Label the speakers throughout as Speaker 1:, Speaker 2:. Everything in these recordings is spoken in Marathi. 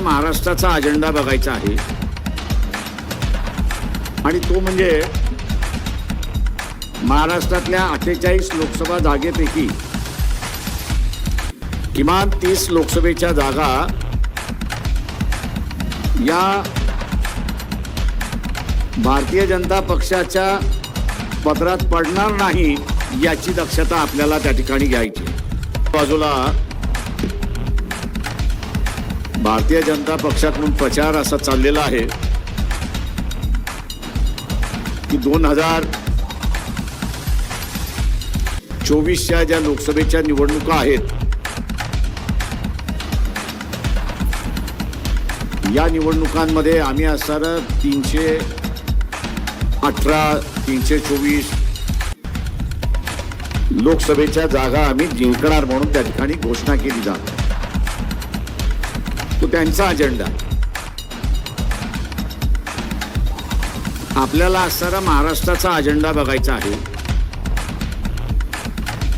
Speaker 1: महाराष्ट्राचा अजेंडा बघायचा आहे. आणि तो म्हणजे महाराष्ट्रातल्या अठ्ठेचाळीस लोकसभा जागेपैकी किमान तीस लोकसभेच्या जागा या भारतीय जनता पक्षाच्या पत्रात पडणार नाही याची दक्षता आपल्याला त्या ठिकाणी घ्यायची बाजूला भारतीय जनता पक्षाकडून प्रचार असा चाललेला आहे की दोन हजार चोवीसच्या ज्या लोकसभेच्या निवडणुका आहेत या निवडणुकांमध्ये आम्ही असणारं तीनशे अठरा तीनशे चोवीस लोकसभेच्या जागा आम्ही जिंकणार म्हणून त्या ठिकाणी घोषणा केली जात. तो त्यांचा अजेंडा. आपल्याला असणारा महाराष्ट्राचा अजेंडा बघायचा आहे.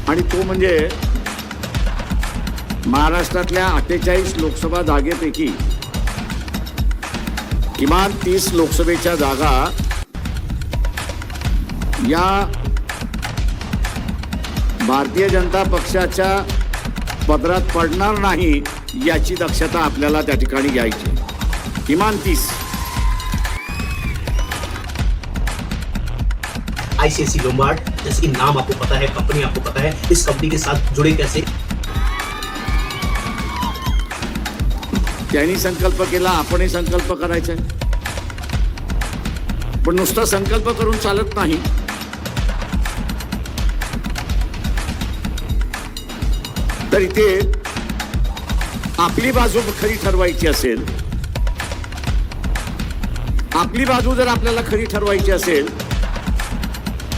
Speaker 1: आणि तो म्हणजे महाराष्ट्रातल्या अठ्ठेचाळीस लोकसभा जागेपैकी किमान तीस लोकसभेच्या जागा या भारतीय जनता पक्षाच्या पदरात पडणार नाही. याची दक्षता आपल्याला त्या ठिकाणी घ्यायची किमान तीस.
Speaker 2: आईसीएससी लोम्बार्ड जिसकी नाम आपको पता है कंपनी आपको पता है इस कंपनी के साथ जुड़े कैसे?
Speaker 1: त्यांनी संकल्प केला आपणही संकल्प करायचा आहे. पण नुसता संकल्प करून चालत नाही. तर इथे आपली बाजू खरी ठरवायची असेल आपली बाजू जर आपल्याला खरी ठरवायची असेल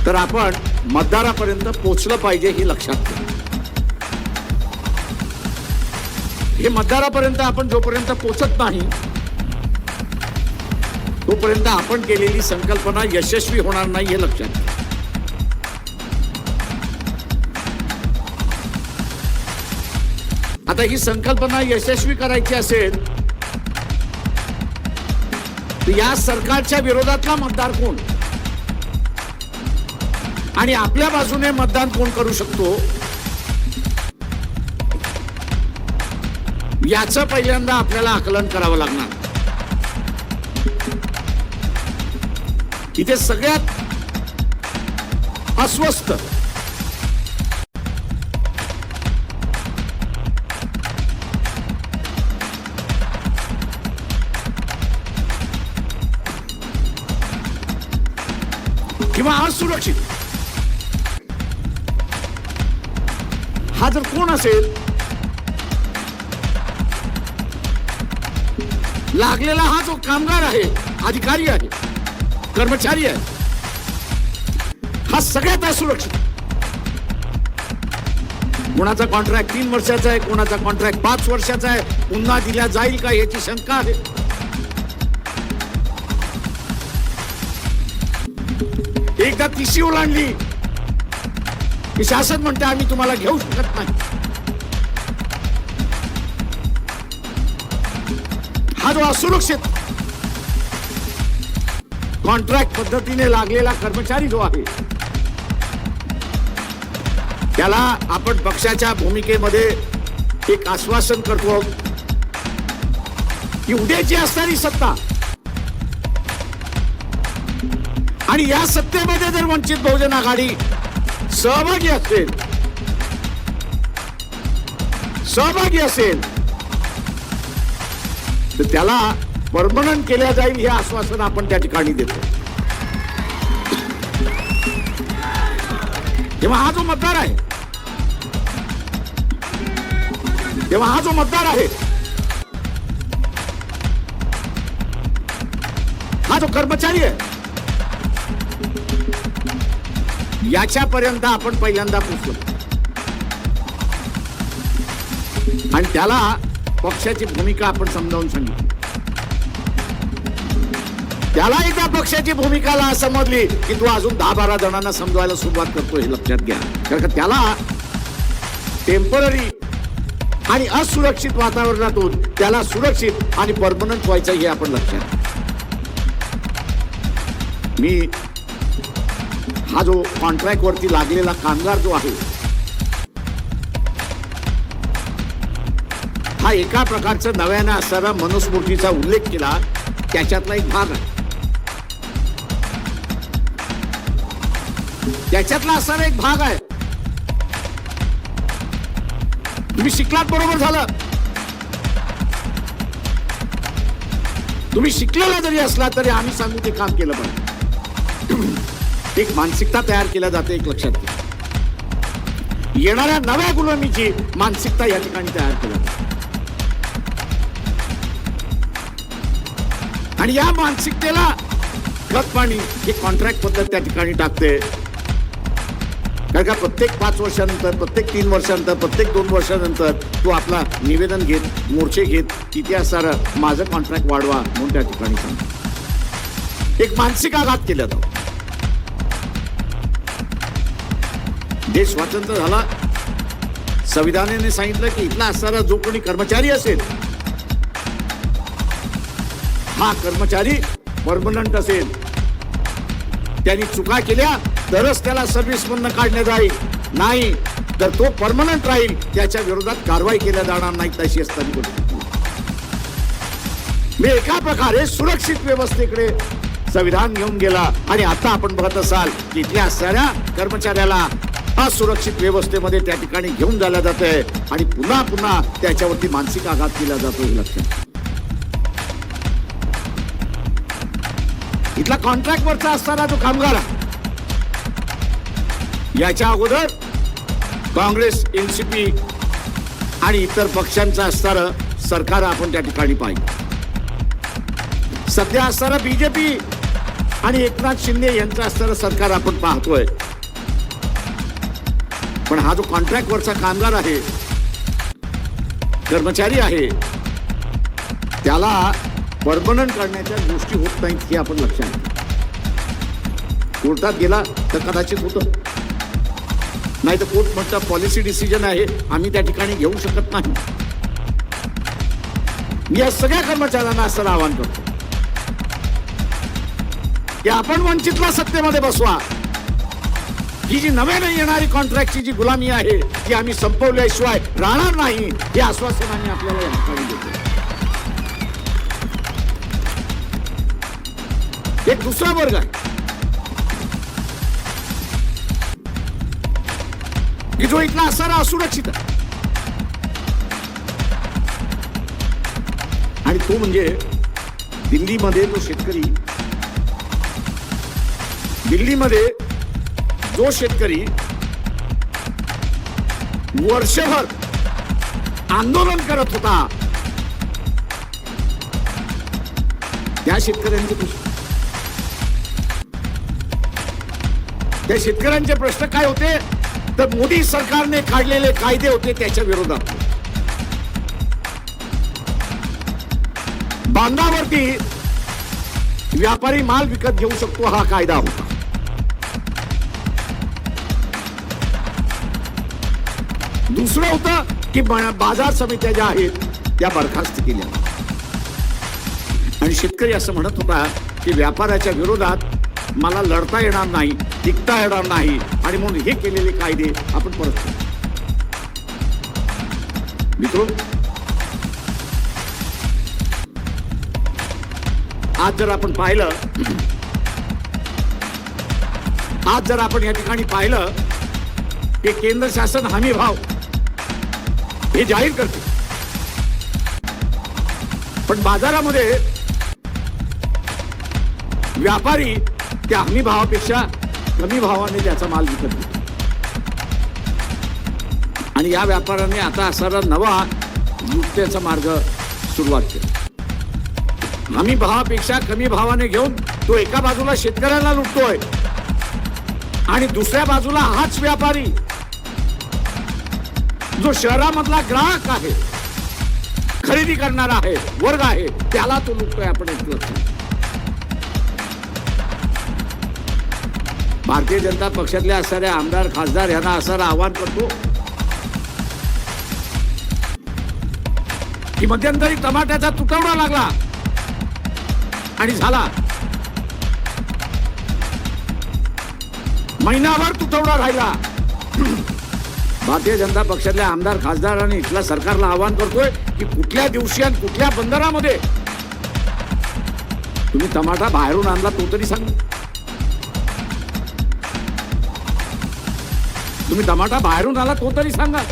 Speaker 1: तर आपण मतदारापर्यंत पोचलं पाहिजे हे लक्षात हे मतदारापर्यंत आपण जोपर्यंत पोचत नाही तोपर्यंत आपण केलेली संकल्पना यशस्वी होणार नाही हे लक्षात आता ही संकल्पना यशस्वी करायची असेल तर या सरकारच्या विरोधातला मतदार कोण? आणि आपल्या बाजूने मतदान कोण करू शकतो? याच पहिल्यांदा आपल्याला आकलन करावं लागणार. इथे सगळ्यात अस्वस्थ किंवा असुरक्षित हा जर कोण असेल लागलेला हा जो कामगार आहे अधिकारी आहे कर्मचारी आहे हा सगळ्यात असुरक्षित कोणाचा कॉन्ट्रॅक्ट तीन वर्षाचा आहे कोणाचा कॉन्ट्रॅक्ट पाच वर्षाचा आहे पुन्हा दिला जाईल का याची शंका आहे. एकदा तिशी ओलांडली. की शासन म्हणते आम्ही तुम्हाला घेऊ शकत नाही. हा जो असुरक्षित कॉन्ट्रॅक्ट पद्धतीने लागलेला कर्मचारी जो आहे त्याला आपण पक्षाच्या भूमिकेमध्ये एक आश्वासन करतो. की उद्याची असणारी सत्ता आणि या सत्तेमध्ये जर वंचित बहुजन आघाडी सहभागी असेल सहभागी असेल तर त्याला परमनंट केल्या जाईल हे आश्वासन आपण त्या ठिकाणी देतो. तेव्हा हा जो मतदार आहे तेव्हा हा जो मतदार आहे हा जो कर्मचारी आहे याच्यापर्यंत आपण पहिल्यांदा पोचलो. आणि त्याला पक्षाची भूमिका आपण समजावून सांगितली. त्याला एकदा पक्षाची भूमिकाला समजली की तू अजून दहा बारा जणांना समजवायला सुरुवात करतो हे लक्षात घ्या. कारण का त्याला टेंपररी आणि असुरक्षित वातावरणातून त्याला सुरक्षित आणि परमनंट व्हायचं हे आपण लक्षात घ्या. मी हा जो कॉन्ट्रॅक्ट वरती लागलेला कामगार जो आहे हा एका प्रकारचा नव्यानं असणारा मनुस्मृतीचा उल्लेख केला त्याच्यातला एक भाग आहे. त्याच्यातला असणारा एक भाग आहे. तुम्ही शिकलात बरोबर झालं. तुम्ही शिकलेला जरी असला तरी आम्ही सांगू ते काम केलं पाहिजे. एक मानसिकता तयार केल्या जाते एक लक्षात घ्या. येणाऱ्या नव्या गुलामीची मानसिकता या ठिकाणी तयार केल्या जाते. आणि या मानसिकतेला खत पाणी हे कॉन्ट्रॅक्ट पद्धत त्या ठिकाणी टाकते. कारण का प्रत्येक पाच वर्षानंतर प्रत्येक तीन वर्षानंतर प्रत्येक दोन वर्षानंतर तो आपला निवेदन घेत मोर्चे घेत किती असणारं माझं कॉन्ट्रॅक्ट वाढवा म्हणून त्या ठिकाणी सांगतो. एक मानसिक आघात केला जातो. देश स्वातंत्र्य झाला. संविधानाने सांगितलं की इथला असणारा जो कोणी कर्मचारी असेल हा कर्मचारी परमनंट असेल. त्यांनी चुका केल्या तरच त्याला सर्व्हिस मधनं काढण्यात जाईल. नाही तर तो परमनंट राहील. त्याच्या विरोधात कारवाई केल्या जाणार नाही तशी असताना मी एका प्रकारे सुरक्षित व्यवस्थेकडे संविधान घेऊन गेला. आणि आता आपण बघत असाल की इथल्या असणाऱ्या कर्मचाऱ्याला असुरक्षित व्यवस्थेमध्ये त्या ठिकाणी घेऊन जायला जात आहे आणि पुन्हा पुन्हा त्याच्यावरती मानसिक आघात केला जातो हे लक्षात इथला कॉन्ट्रॅक्ट वरचा असणारा तो कामगार याच्या अगोदर काँग्रेस एनसीपी आणि इतर पक्षांचं असणारं सरकार आपण त्या ठिकाणी पाहिजे सध्या असणारं बीजेपी आणि एकनाथ शिंदे यांचं असणारं सरकार आपण पाहतोय. पण हा जो कॉन्ट्रॅक्ट वरचा कामगार आहे कर्मचारी आहे त्याला परमनंट करण्याच्या गोष्टी होत नाहीत हे आपण लक्षात कोर्टात गेला तर कदाचित होतं. नाही तर कोर्ट म्हणतं पॉलिसी डिसिजन आहे आम्ही त्या ठिकाणी घेऊ शकत नाही. मी या सगळ्या कर्मचाऱ्यांना असं आवाहन करतो. की आपण वंचितला सत्तेमध्ये बसवा. ही जी नव्याने येणारी कॉन्ट्रॅक्टची जी गुलामी आहे ती आम्ही संपवल्याशिवाय राहणार नाही हे आश्वासन आम्ही आपल्याला या ठिकाणी देतो. एक दुसरा वर्ग आहे. की जो इथला असणारा असुरक्षित आहे. आणि तो म्हणजे दिल्लीमध्ये तो शेतकरी. दिल्लीमध्ये जो शेतकरी वर्षभर आंदोलन करत होता त्या शेतकऱ्यांचे प्रश्न. त्या शेतकऱ्यांचे प्रश्न काय होते? तर मोदी सरकारने काढलेले कायदे होते त्याच्या विरोधात. बांधावरती व्यापारी माल विकत घेऊ शकतो हा कायदा होता. दुसरं होतं की बाजार समित्या ज्या आहेत त्या बरखास्त केल्या. आणि शेतकरी असं म्हणत होता की व्यापाराच्या विरोधात मला लढता येणार नाही टिकता येणार नाही आणि म्हणून हे केलेले कायदे आपण परत मित्र आज जर आपण पाहिलं आज जर आपण या ठिकाणी पाहिलं की केंद्र शासन हमी भाव हे जाहीर करते. पण बाजारामध्ये व्यापारी त्या हमी भावापेक्षा कमी भावाने त्याचा माल विकत घेतो. आणि या व्यापाराने आता असणारा नवा युक्त्याचा मार्ग सुरुवात केला. हमी भावापेक्षा कमी भावाने घेऊन तो एका बाजूला शेतकऱ्याला लुटतोय आणि दुसऱ्या बाजूला हाच व्यापारी जो शहरामधला ग्राहक आहे खरेदी करणारा आहे वर्ग आहे त्याला तो लुटतोय आपण एक भारतीय जनता पक्षातले असणाऱ्या आमदार खासदार यांना असणारं आवाहन करतो की मध्यंतरी टमाट्याचा तुटवडा लागला आणि झाला. महिनाभर तुटवडा राहिला. भारतीय जनता पक्षातल्या आमदार खासदार आणि इथल्या सरकारला आवाहन करतोय की कुठल्या दिवशी आणि कुठल्या बंदरामध्ये तुम्ही टमाटा बाहेरून आणला तो तरी सांगा. तुम्ही टमाटा बाहेरून आला तो तरी सांगा.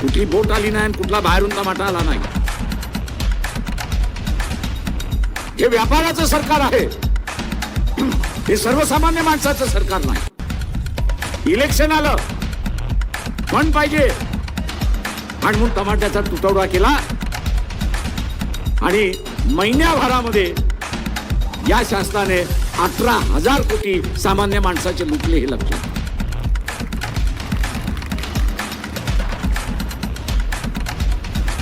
Speaker 1: कुठली बोट आली नाही आणि कुठला बाहेरून टमाटा आला नाही. हे व्यापाराचं सरकार आहे. हे सर्वसामान्य माणसाचं सरकार नाही. इलेक्शन आलं. पण पाहिजे. आणि म्हणून टमाट्याचा तुटवडा केला. आणि महिन्याभरामध्ये या शासनाने अठरा हजार कोटी सामान्य माणसाचे लुटले हे लक्षात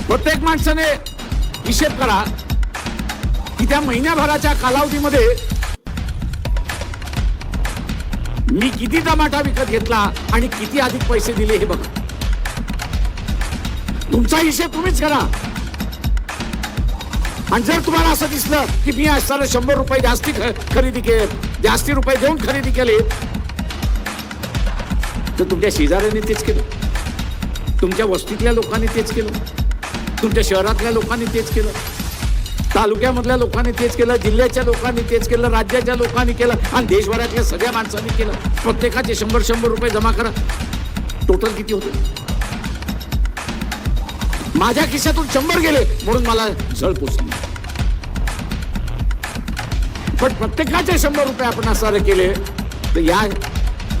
Speaker 1: प्रत्येक माणसाने हिशेब करा की त्या महिन्याभराच्या कालावधीमध्ये मी किती टमाटा विकत घेतला आणि किती अधिक पैसे दिले हे बघा. तुमचा हिशेब तुम्हीच करा. आणि जर तुम्हाला असं दिसलं की मी असताना शंभर रुपये जास्ती खरेदी केले जास्ती रुपये देऊन खरेदी केले तर तुमच्या शेजाऱ्यांनी तेच केलं. तुमच्या वस्तीतल्या लोकांनी तेच केलं. तुमच्या शहरातल्या लोकांनी तेच केलं. तालुक्यामधल्या लोकांनी तेच केलं जिल्ह्याच्या लोकांनी तेच केलं राज्याच्या लोकांनी केलं आणि देशभरातल्या सगळ्या माणसांनी केलं. प्रत्येकाचे शंभर शंभर रुपये जमा करा. टोटल किती होते? माझ्या खिशातून शंभर गेले म्हणून मला झळ पोचली. पण प्रत्येकाचे शंभर रुपये आपण असणारे केले तर या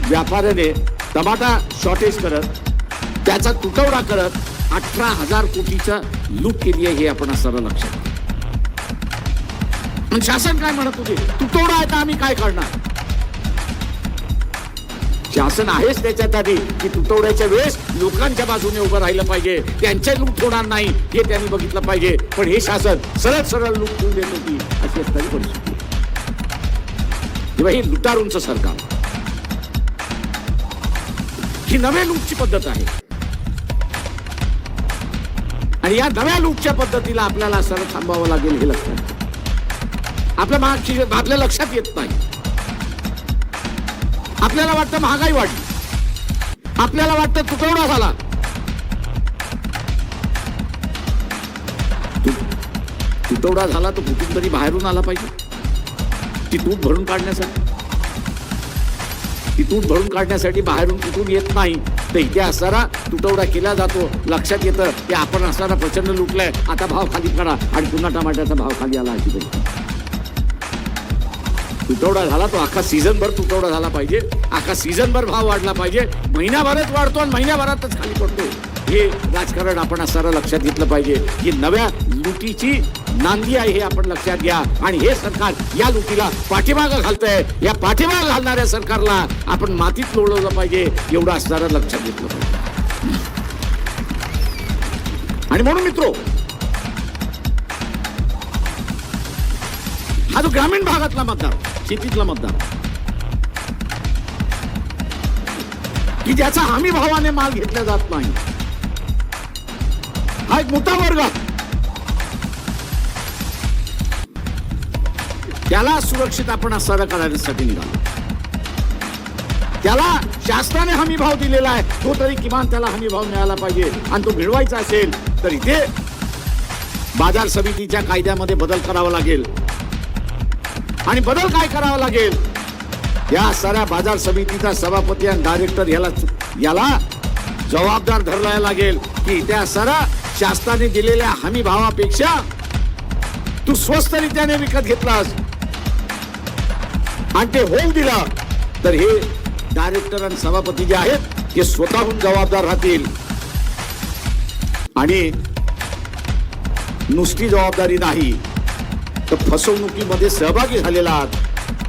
Speaker 1: व्यापाऱ्याने टमाटा शॉर्टेज करत त्याचा तुटवडा करत अठरा हजार कोटीचा लूट केली आहे हे आपण असणारं लक्षात पण आणि शासन काय म्हणत होते? तुटवडा आहे तर आम्ही काय करणार? शासन आहेच त्याच्यात आधी की तुटवड्याच्या वेळेस लोकांच्या बाजूने उभं राहिलं पाहिजे. त्यांचे लूट होणार नाही हे त्यांनी बघितलं पाहिजे. पण हे शासन सरळ सरळ लूट होऊन देत होती अशी असणारी परिस्थिती किंवा हे लुटारूंचं सरकार. ही नव्या लूटची पद्धत आहे. आणि या नव्या लूटच्या पद्धतीला आपल्याला सरळ थांबावं लागेल हे लक्षात आपल्या मागची आपल्या लक्षात येत नाही. आपल्याला वाटतं महागाई वाढली. आपल्याला वाटतं तुटवडा झाला. तुटवडा झाला तर कुठून तरी बाहेरून आला पाहिजे. ती तूट भरून काढण्यासाठी. ती तूट भरून काढण्यासाठी बाहेरून कुठून येत नाही. तर इथे असणारा तुटवडा केला जातो. लक्षात येतं की आपण असणारा प्रचंड लुटलाय. आता भाव खाली करा आणि पुन्हा टमाट्याचा भाव खाली आला अशी तुटवडा झाला तो अख्खा सीझनभर तुटवडा झाला पाहिजे. अख्खा सीझनभर भाव वाढला पाहिजे. महिनाभरात वाढतो आणि महिन्याभरातच खाली पडतो. हे राजकारण आपण असणारं लक्षात घेतलं पाहिजे. ही नव्या लुटीची नांदी आहे हे आपण लक्षात घ्या. आणि हे सरकार या लुटीला पाठीमागं घालतंय. या पाठीमागं घालणाऱ्या सरकारला आपण मातीत लोळवलं पाहिजे. एवढं असणारं लक्षात घेतलं पाहिजे. आणि म्हणून मित्रो जो ग्रामीण भागातला मतदार शेतीतला मतदार. की ज्याचा हमी भावाने माल घेतला जात नाही. हा एक मोठा वर्ग त्याला सुरक्षित आपण असाव्या करण्यासाठी निघालो. त्याला शासनाने हमी भाव दिलेला आहे. तो तरी किमान त्याला हमी भाव मिळाला पाहिजे. आणि तो मिळवायचा असेल तर इथे बाजार समितीच्या कायद्यामध्ये बदल करावा लागेल. आणि बदल काय करावा लागेल? या साऱ्या बाजार समितीचा सभापती आणि डायरेक्टर याला याला जबाबदार धरला लागेल की त्या साऱ्या शासनाने दिलेल्या हमी भावापेक्षा तू स्वस्त रीत्याने विकत घेतलास. आणि ते होऊ दिला. तर हे डायरेक्टर आणि सभापती जे आहेत ते स्वतःहून जबाबदार राहतील. आणि नुसती जबाबदारी नाही. तर फसवणुकीमध्ये सहभागी झालेला आहात.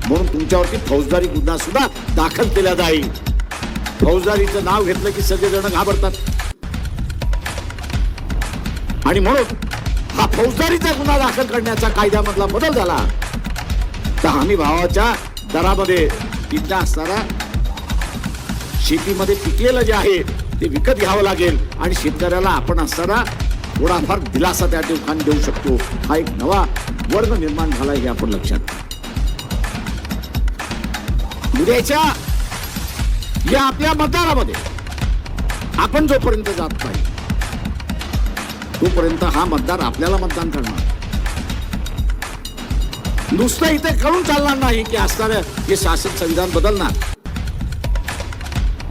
Speaker 1: म्हणून तुमच्यावरती फौजदारी गुन्हा सुद्धा दाखल केला जाईल. फौजदारीचं नाव घेतलं की सगळेजण घाबरतात. आणि म्हणून हा फौजदारीचा गुन्हा दाखल करण्याचा कायद्यामधला बदल झाला. तर हमी भावाच्या दरामध्ये तिथला असणारा शेतीमध्ये पिकलेलं जे आहे ते विकत घ्यावं लागेल आणि शेतकऱ्याला आपण असताना थोडाफार दिलासा त्या ठिकाणी देऊ शकतो. हा एक नवा वर्ग निर्माण झाला हे आपण लक्षात उद्याच्या या आपल्या मतदारामध्ये आपण जोपर्यंत जात नाही तोपर्यंत हा मतदार आपल्याला मतदान करणार. नुसतं इथे कळून चालणार नाही की असणारं हे शासन संविधान बदलणार.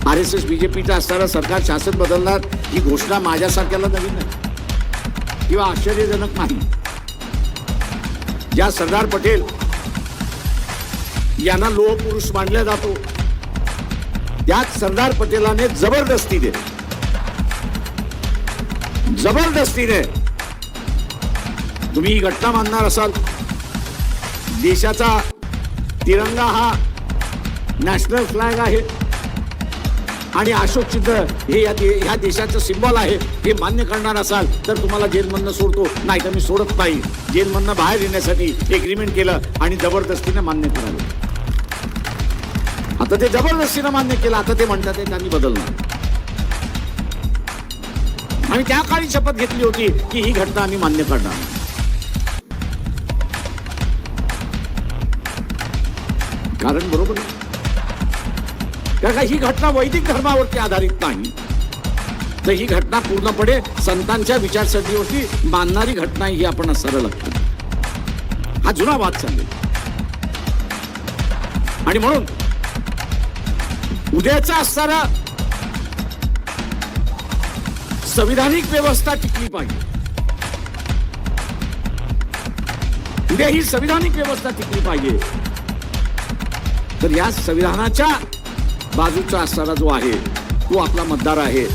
Speaker 1: आर एस एस बीजेपीचं असणारं सरकार शासन बदलणार ही घोषणा माझ्यासारख्याला नवीन नाही. किंवा आश्चर्यजनक नाही. ज्या सरदार पटेल यांना लोहपुरुष मानला जातो. त्याच सरदार पटेलाने जबरदस्तीने जबरदस्तीने. तुम्ही ही घटना मानणार असाल. देशाचा तिरंगा हा नॅशनल फ्लॅग आहे. आणि अशोक चिन्ह हे या दे- ह्या देशाचं सिम्बॉल आहे. हे मान्य करणार असाल तर तुम्हाला जेलमधनं सोडतो नाही तर मी सोडत नाही. जेलमधनं बाहेर येण्यासाठी एग्रीमेंट केलं आणि जबरदस्तीने मान्य करावं. आता ते जबरदस्तीनं मान्य केलं आता ते म्हणतात ते त्यांनी बदलणार. आणि त्या काळी शपथ घेतली होती की ही घटना आम्ही मान्य करणार. कारण बरोबर आहे. कारण का ही घटना वैदिक धर्मावरती आधारित नाही. तर ही घटना पूर्णपणे संतांच्या विचारसरणीवरती मानणारी घटना ही आपण असायला लक्षात हा जुना वाद चालले आणि म्हणून उद्याचा असणारा संविधानिक व्यवस्था टिकली पाहिजे. उद्या ही संविधानिक व्यवस्था टिकली पाहिजे. तर या संविधानाच्या बाजूचा असणारा जो आहे तो आपला मतदार आहे.